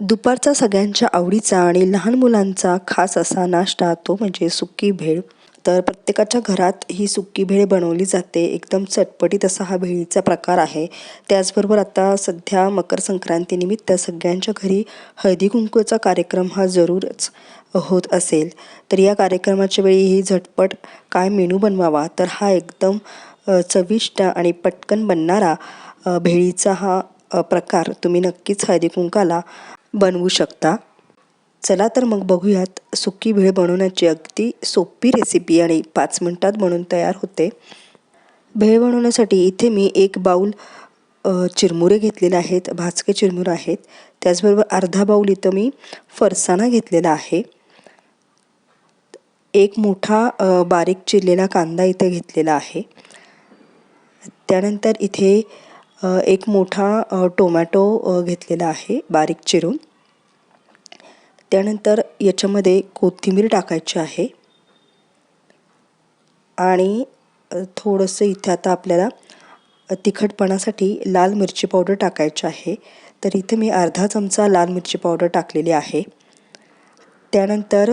दुपारचा सगळ्यांच्या आवडीचा आणि लहान मुलांचा खास असा नाश्ता तो म्हणजे सुक्की भेळ. तर प्रत्येकाच्या घरात ही सुक्की भेळ बनवली जाते. एकदम चटपटीत असा हा भेळीचा प्रकार आहे. त्याचबरोबर आता सध्या मकर संक्रांतीनिमित्त सगळ्यांच्या घरी हळदी कुंकूचा कार्यक्रम हा जरूरच होत असेल. तर या कार्यक्रमाच्या वेळी ही झटपट काय मेनू बनवावा? तर हा एकदम चविष्ट आणि पटकन बनणारा भेळीचा हा प्रकार. तुम्ही नक्कीच हळदी कुंकाला बनवू शकता. चला तर मग बघूयात सुकी भेळ बनवण्याची अगदी सोपी रेसिपी आणि पाच मिनटात बनवून तयार होते. भेळ बनवण्यासाठी इथे मी एक बाऊल चिरमुरे घेतलेले आहेत भाजके चिरमुरे आहेत. त्याचबरोबर अर्धा बाऊल इथं मी फरसाणा घेतलेला आहे. एक मोठा बारीक चिरलेला कांदा इथे घेतलेला आहे. त्यानंतर इथे एक मोठा टोमॅटो घेतलेला आहे बारीक चिरून. त्यानंतर याच्यामध्ये कोथिंबीर टाकायची आहे. आणि थोडंसं इथे आता आपल्याला तिखटपणासाठी लाल मिरची पावडर टाकायची आहे. तर इथे मी अर्धा चमचा लाल मिरची पावडर टाकलेली आहे. त्यानंतर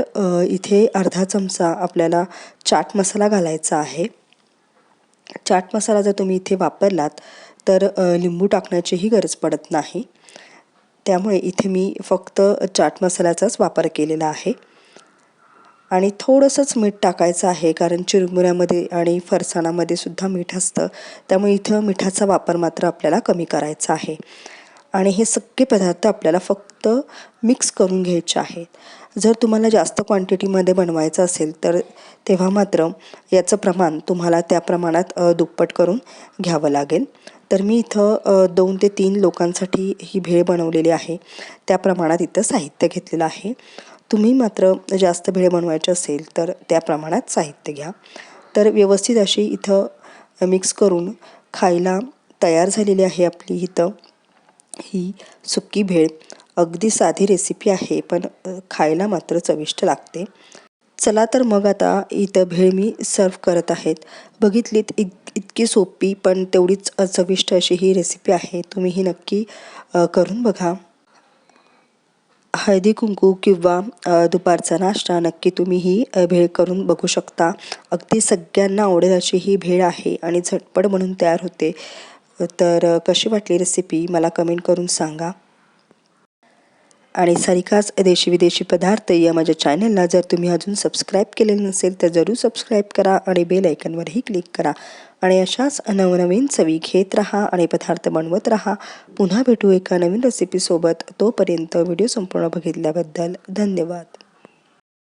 इथे अर्धा चमचा आपल्याला चाट मसाला घालायचा आहे. चाट मसाला जर तुम्ही इथे वापरलात तर लिंबू टाकण्याचीही गरज पडत नाही. त्यामुळे इथे मी फक्त चाट मसाल्याचाच वापर केलेला आहे. आणि थोडंसंच मीठ टाकायचं आहे कारण चिरमुऱ्यामध्ये आणि फरसाणामध्ये सुद्धा मीठ असतं. त्यामुळे इथं मिठाचा वापर मात्र आपल्याला कमी करायचा आहे. आणि हे सगळे पदार्थ आपल्याला फक्त मिक्स करून घ्यायचे आहेत. जर तुम्हाला जास्त क्वांटिटीमध्ये बनवायचं असेल तर तेव्हा मात्र याचं प्रमाण तुम्हाला त्या प्रमाणात दुप्पट करून घ्यावं लागेल. तर मी इथं दोन ते तीन लोकांसाठी ही भेळ बनवलेली आहे. त्या प्रमाणात इथं साहित्य घेतलेलं आहे. तुम्ही मात्र जास्त भेळ बनवायची असेल तर त्या प्रमाणात साहित्य घ्या. तर व्यवस्थित अशी इथं मिक्स करून खायला तयार झालेली आहे आपली इथं. ही सुक्की भेळ. अगदी साधी रेसिपी आहे पण खायला मात्र चविष्ट लागते. चला तर मग आता इथं भेळ मी सर्व करत आहेत. बघितलीत इत इतकी सोपी पण तेवढीच चविष्ट अशी ही रेसिपी आहे. तुम्ही ही नक्की करून बघा. हळदी कुंकू किंवा दुपारचा नाश्ता नक्की तुम्ही ही भेळ करून बघू शकता. अगदी सगळ्यांना आवडेल अशी ही भेळ आहे आणि झटपट म्हणून तयार होते. तर कशी वाटली रेसिपी मला कमेंट करून सांगा. आणि सारिकाच देशी विदेशी पदार्थ या माझ्या चॅनलला जर तुम्ही अजून सबस्क्राईब केलेलं नसेल तर जरूर सबस्क्राईब करा आणि बेल आयकनवरही क्लिक करा. आणि अशाच नवनवीन चवी घेत राहा आणि पदार्थ बनवत राहा. पुन्हा भेटू एका नवीन रेसिपीसोबत तोपर्यंत व्हिडिओ संपूर्ण बघितल्याबद्दल धन्यवाद.